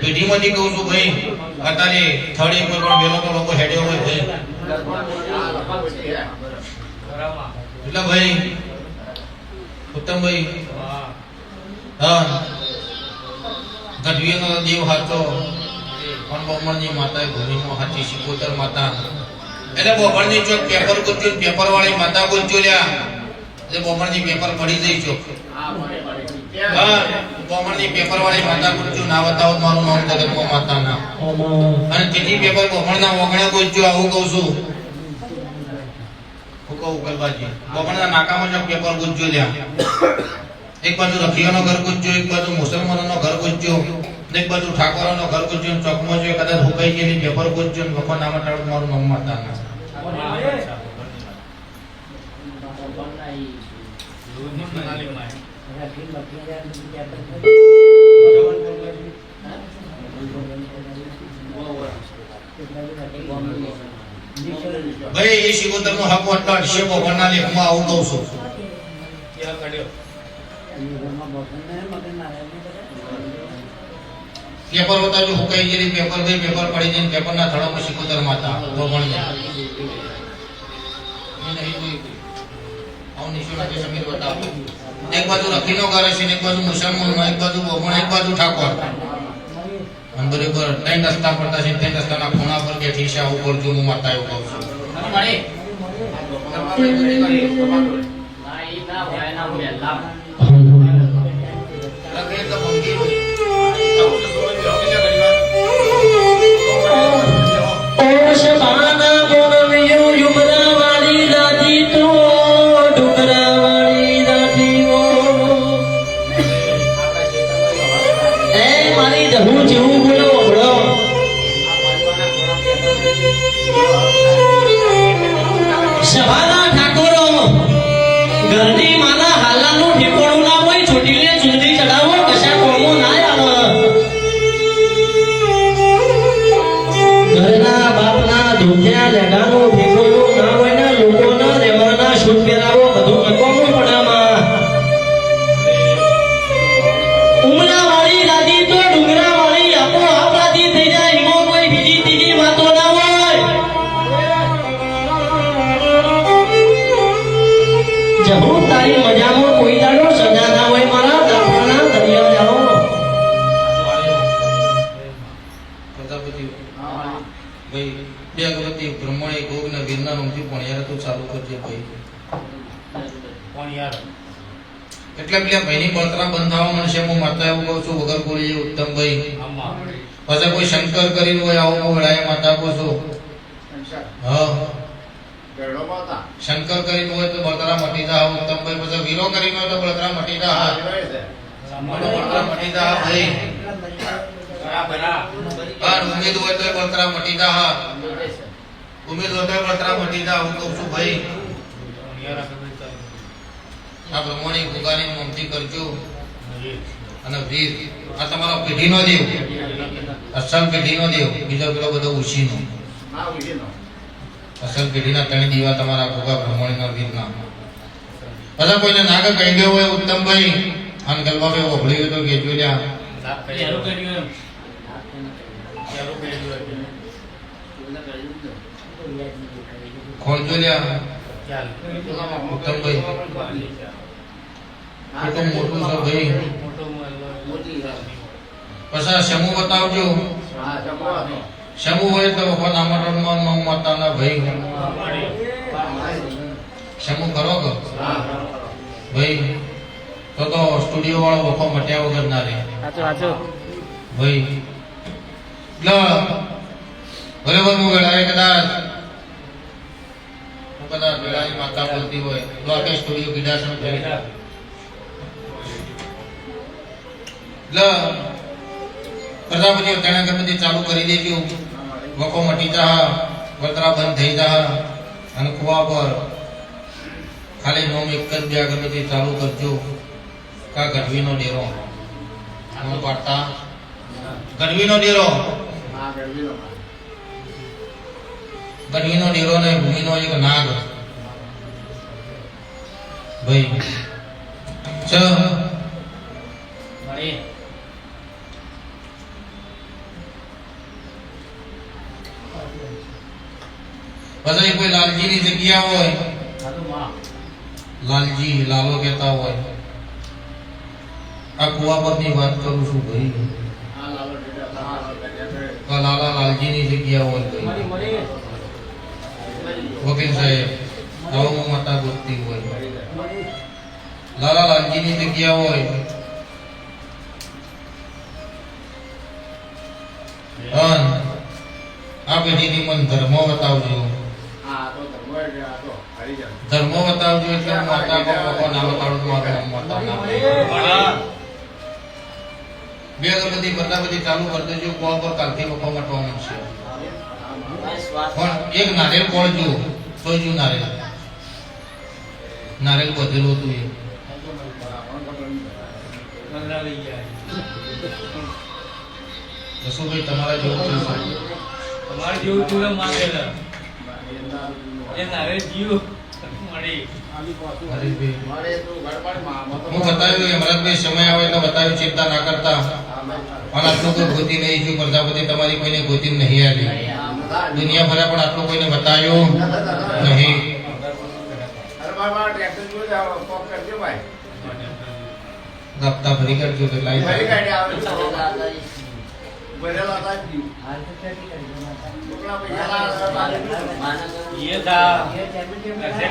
પેઢીમાંથી કહું છું ભાઈ, અત્યારે થર્ડ એક પણ વેલો તો લોકો હેડ્યો હોય ભાઈ એટલે ભાઈ, ઉત્તમભાઈ, હા, ગઢવીનો દેવ હતો પણ બોમણની માતા ભૂમિમાં હાચી સિકોતર માતા. એટલે બોમણની ચોક પેપર ગુંજ્યું પેપર વાળી માતા ગુંજ્યું લ્યા. એટલે બોમણની પેપર પડી જઈ ચોક. હા બોમણની પેપર વાળી માતા ગુંજ્યું ના બતાવો મારું નામ જગતમાં માતા ના અને ત્રીજી પેપર બોમણના ઓગણા ગુંજ્યું આવું કહું છું. હું કહું નાકામાં પેપર ગુંજ્યું લ્યા એક બાજુ રખિયાનો ઘર ગુંજ્યો એક બાજુ મુસલમાનોનો ઘર ગુંજ્યો એક બાજુ ઠાકોરોનો ઘર ગુંજ્યો ને ચોકમાં જો કદાચ હુકાઈ ગયેલી પેપર ગુંજ્યો ને નામ ટાળું મારું નામ માતા ના ભાઈ, એ શિકોતર નો હક વટતો અડશે ભગવાનના હું આવું કહું છું. પેપર હોતા જો હુકાઈ ગયેલી પેપર ભાઈ પેપર પડી જઈને પેપરના થડામાં શિકોતર માતા ભગવાન આવું નિશુ નાખી સમીર બતાવો. એક બાજુ રખીનો કરે છે એક બાજુ મુસલમાન એક બાજુ બોમણ એક બાજુ ઠાકોર. અને બરોબર ત્રણ રસ્તા પડતા છે ત્રણ રસ્તાના ખૂણા પર કે ઠીસા ઉપર જૂનું માતા એવું કહું છું. ઓ તો ભંગી મારી દહુ જેવું બોલો સભાના ઠાકોરો ઘરની માના હાલાનું ઠેકોણું એટલે પેલા ભાઈની બળતરા બંધાવા મળશે હું માતા એવું કહું છું વગર બોલીએ ઉત્તમ ભાઈ. પાછા કોઈ શંકર કરીને હોય આવું હું માતા કહું છું. હા. શંકર કરીને હોય તો બળતરા મટી જા ઉત્તમ ભાઈ. પછી વીરો કરીને હોય તો બળતરા મટી જા. હા બળતરા મટી જા ભાઈ. હા ઉમેદ હોય તો બળતરા મટી જા હા. ઉમેદ હોય તો બળતરા મટી જા હું કહું છું ભાઈ. આ બ્રહ્મણી ભૂગાની મમતી કરજો અને વીર આ તમારો પેઢીનો દેવ. અસલ પેઢીનો દેવ બીજો પેલો બધો ઉછીનો અસલ પેઢીના ત્રણ દીવા તમારા ભૂગા બ્રહ્મણીના વીરના. બધા કોઈને નાગ કહી ગયો હોય ઉત્તમભાઈ? અને ગલબાભાઈ ઓભળી હોય. તો કેજો લ્યા? ખોલજો લ્યા ઉત્તમભાઈ. એ તો મોટું છે ભાઈ. પછી શમુ બતાવજો. શમુ હોય તો ભગવાન આમરણમાં નવ માતાના ભાઈ શમુ કરો કે? ભાઈ તો તો સ્ટુડિયો વાળો વખો મટ્યા વગર ના રહે. ભાઈ લ. બરાબર હું વેળાએ કદાચ કદાચ વેળાની માતા બોલતી હોય. તો આ સ્ટુડિયો કીધા થઈ લ પ્રજાપતિ તેના ગણપતિ ચાલુ કરી દેજો વકો મટી જા વતરા બંધ થઈ જા અને કુવા પર ખાલી નોમ એક જ બે અગરબત્તી ચાલુ કરજો કા ગઢવીનો ડેરો? નોમ પાડતા? ગઢવીનો ડેરો? ગઢવીનો. ડેરો ને ભૂમિનો એક નાગ. ભાઈ. છ પછી કોઈ લાલજીની જગ્યા હોય લાલજી લાલો કહેતા હોય. આ કુવા પરની વાત કરું છું ભાઈ. લાલા લાલજીની જગ્યા હોય ભાઈ. વકીલ સાહેબ ગૌ માતા ગોતતી હોય. લાલા લાલજીની જગ્યા હોય. આ પેઢીની મન ધર્મ બતાવજો. ધર્મ બતાવજો એટલે હું માતા બાપા ના બતાડું તો મારું માતા ના બે અગરબત્તી બધી ચાલુ કરી દેજો કુવા પર કાલથી લોકો મટવા માંડશે પણ એક નારિયેળ કોળજો સોજુ નારિયેળ. નારિયેળ બધેલું હતું એ. જસુભાઈ તમારા જેવું છે. તમારે જેવું તું એમ માંગેલા એ નારે જીવ. હું બતાવ્યું યમરાજભાઈ સમય આવે એટલે બતાવ્યું ચિંતા ના કરતા. પણ આટલું કોઈ ગોતી નહીં છું. પ્રજાપતિ તમારી કોઈને ગોતી નહીં આવી. દુનિયા ભરે પણ આટલું કોઈને બતાવ્યું નહીં. હપ્તા ભરી કરજો એટલે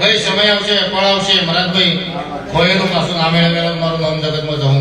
ભાઈ, સમય આવશે, ફળ આવશે. મહારાજભાઈ ખોયેલું પાછું નામે આવેલું મારું નામ જગતમાં જવું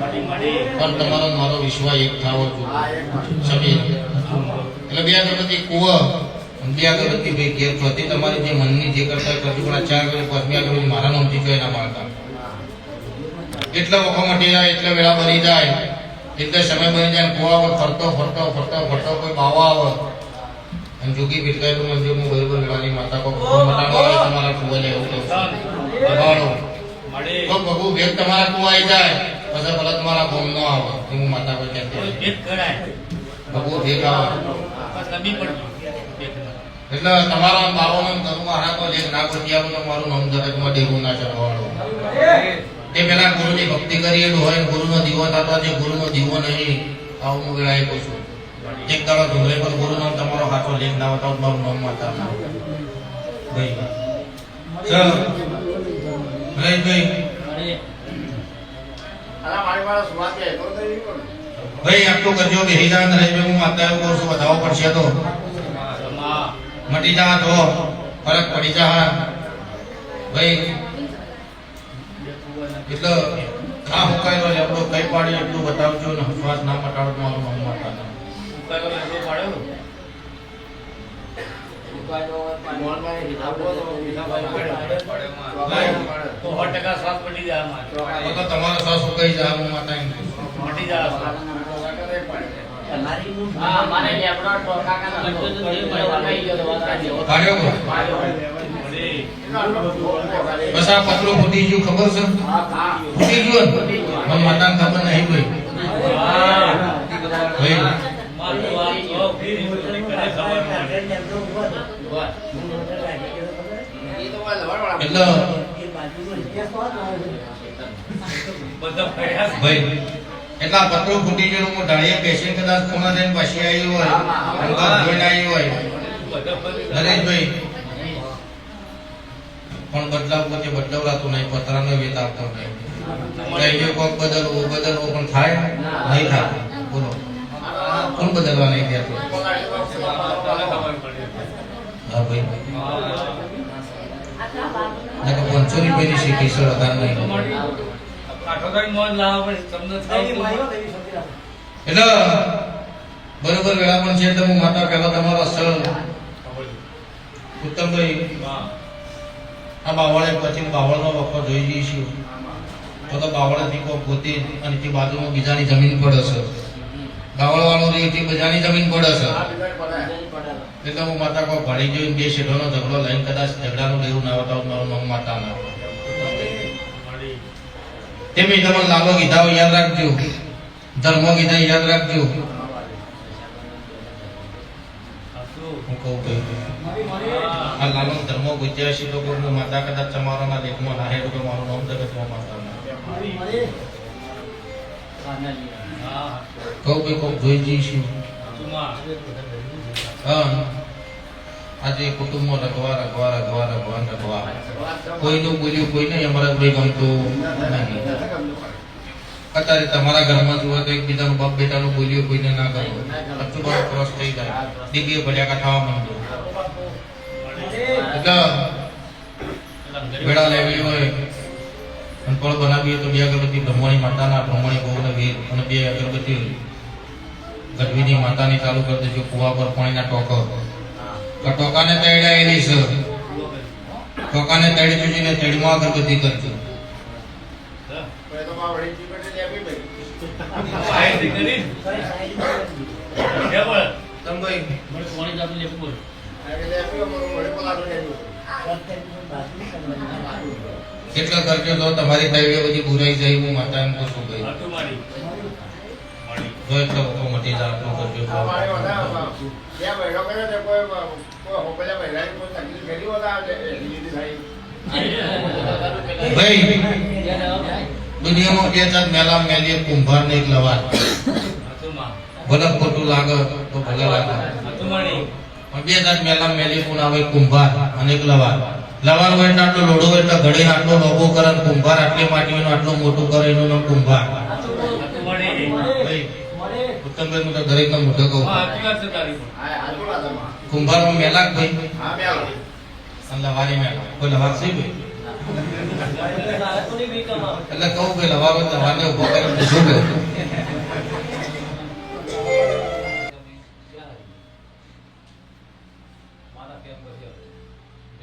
મળી મળી પણ તમારો મારો વિશ્વાસ એક થાવો જોઈએ. સમીર એટલે બે અગરબત્તી કુવ. બે અગરબત્તી ભાઈ ઘેર તમારી જે મનની જે કરતા કરતી પણ ચાર અગરબત્તી મારા નામથી જોઈ ના મારતા એટલા વખત મટી જાય, એટલા વેળા બની જાય. એટલે સમય બની જાય ને કુવા પર ફરતો ફરતો ફરતો ફરતો કોઈ બાવા આવે. અને જોગી ભીટકાયેલું મંદિર હું બરોબર વેળાની માતા કો મટાડો તમારા કુવાને એવું કહું છું. તો પ્રભુ ભેગ તમારા કુવાઈ જાય પછી ભલે તમારા ગોમ નો આવે એ હું માતા પર કોઈ કહેતી ભેદ આવે. ભેદ. એટલે તમારા બાવાનો ધર્મ હારા તો જે ના આવું તો મારું નામ જગતમાં ડેવું ના ચડવાડો તે પેલા ગુરુની ભક્તિ કરેલું હોય ને ગુરુનો દીવો થતો જે ગુરુનો દીવો નહીં, આવું હું વેળા આપું છું. એક દાડો ધોરે પર ગુરુ નામ તમારો હાથો લેખ ના હતો મારું નામ માતા ભાઈ, ચલો. ભાઈ ભાઈ. ભાઈ, આટલું કરજો કે હિદાન રહેજો હું માતા એવું કહું છું, વધાવો પડશે તો. મટી જા તો, ફરક પડી જા ભાઈ એટલે આ હુકાયેલો આપણો કઈ પાડી એટલું બતાવજો ને શ્વાસ ના મટાડો મારું નામ માતા ઉકાયો એટલું પાડ્યો? તમારો શ્વાસ હુકાઈ જાય માતા. મટી જાય શ્વાસ. હા, મારે લેબડો ટોકા કાના બસ આ પતરું ફૂટી ગયું ખબર છે. ફૂટી ગયું પણ માતાને ખબર નહીં ભાઈ. એટલે પત્રો ફૂટી ગયું હું ઢાળીએ બેસીને કદાચ ખૂણા થઈને પાછી હોય જોઈને હોય નરેશભાઈ પણ બદલાવ પોતે બદલાવડાતું નહીં પતરાનો વેત આપતો નહીં કઈ કોક બદલવું બદલવું પણ થાય નહીં થાય બોલો કોણ બદલવા નહીં થયા. હા ભાઈ પાંચસો રૂપિયાની શીખી છે વધારે તો નહીં એટલે બરોબર વેળા પણ છે તમે માતા પહેલા તમારો ખબર. ઉત્તમભાઈ. આ બાવળે પછી બાવળનો વખો જોઈ જઈશું તો તો બાવળથી કોઈ પોતે અને તે બાજુમાં બીજાની જમીન પડે છે. બાવળ વાળો રે તે બીજાની જમીન પડે છે. એટલે હું માતા કોઈ ભણી જોઈને બે શેઠોનો ઝઘડો લઈને કદાચ ઝઘડાનું લેવું ના હોતા મારું નામ માતા ના. તે મેં તમને લાલો કીધા યાદ રાખજો. ધર્મો કીધા યાદ રાખજો. હું કહું ભાઈ આ લાલો ધર્મો ગુજ્યા છે તો કોઈ હું માતા કદાચ તમારો ના લેખમાં ના હેડું તો મારું નામ જગતમાં માતા કહું કે કોક જોઈ જઈશું આજે કુટુંબમાં રગવા રગવા રગવા રગવા રગવા. કોઈનું બોલ્યું કોઈને અમારા ભાઈ ગમતું નહીં. અત્યારે તમારા ઘરમાં જોવા તો એકબીજાનું બાપ બેટાનું બોલ્યું, કોઈને ના ગમે. અચૂક ક્રોસ થઈ જાય. દીકરીઓ ભડ્યા ખાવા માંડો એટલે વેળા લેવી હોય અને ફળ બનાવીએ તો બે અગરબત્તી બ્રહ્મણી માતાના બ્રહ્મણી બહુને વીર અને બે અગરબત્તી ગઢવીની માતાની ચાલુ કરી દેજો કુવા પર પાણીના ટોકો. તો ટોકાને તૈડા એની છે ટોકાને તૈડી જોઈને તૈડમાં અગરબત્તી કરજો. તમે પાણી જાતું લેવું બોલ કેટલા ખર્ચો તો તમારી તૈડી બધી બુરાઈ જાય હું માતા એમ તો શું કહી જો એટલો મટી જાય ભાઈ દુનિયામાં બે જાત મેલા મેલી કુંભાર ને એક લવાર ભલે ખોટું લાગે તો ભલે લાગે. બે જાત મેલા મેલી કોણ આવે? કુંભાર અને એક લવાર લવાર હોય આટલો લોડો હોય એટલે ઘડીને આટલો લોબો કરે અને કુંભાર આટલી માટી આટલું મોટું કરે એનું નામ કુંભાર. ઉત્તમભાઈ હું તો કહું. કુંભાર સાચી વાત પણ મેલા ભાઈ? લવારી મેલા. કોઈ લવાર છે ભાઈ? એટલે કહું કે લવારો ઊભો શું એટલે તરુણભાઈ જલ્દી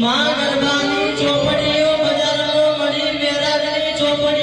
માં ગરબાની ચોપડીઓ બજારમાં મળી મેરાજની ચોપડીઓ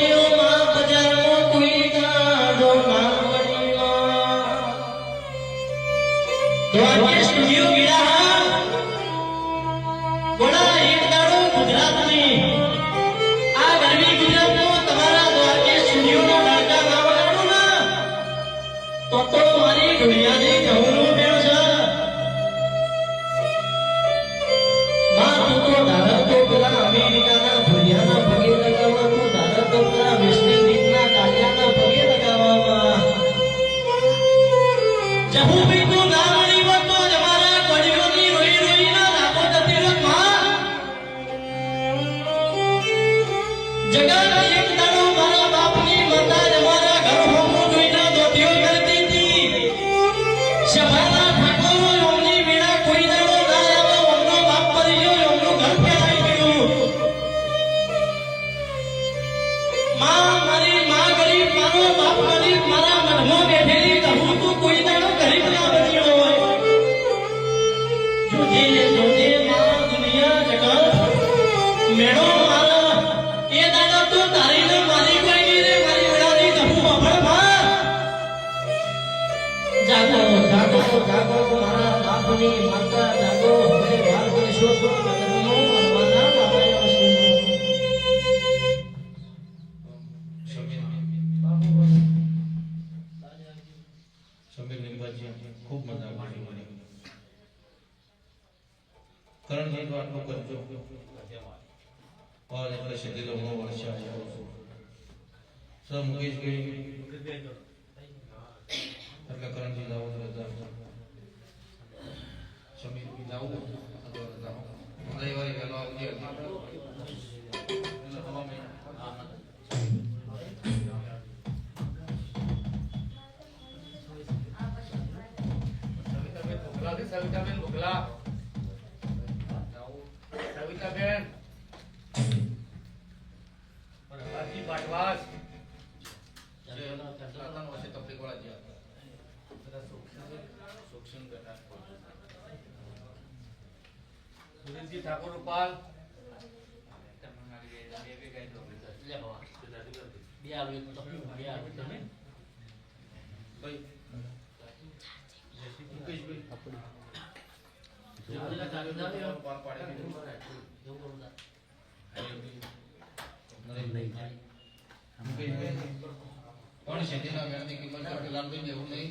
ખૂબ મજા આવી મને. કરણભાઈ તો આટલું કરજો. ઓર એટલે શરીરો નો વર્ષા સર મુકેશભાઈ. એટલે કરણભાઈ લાવો તો બધા. સૂક્ષ્મ ઘટાડ. સુરેશજી ઠાકોર રૂપાલ બે આલુ બે આલુ તમે ભાઈ મુકેશભાઈ જેવું પેલા કાગળ ના લેવા. પાર પાડી દીધું. એવું કરું તા. નરેશભાઈ. મુકેશભાઈ. કોણ છે તેના વેણની કિંમત લાંબી એવું નહીં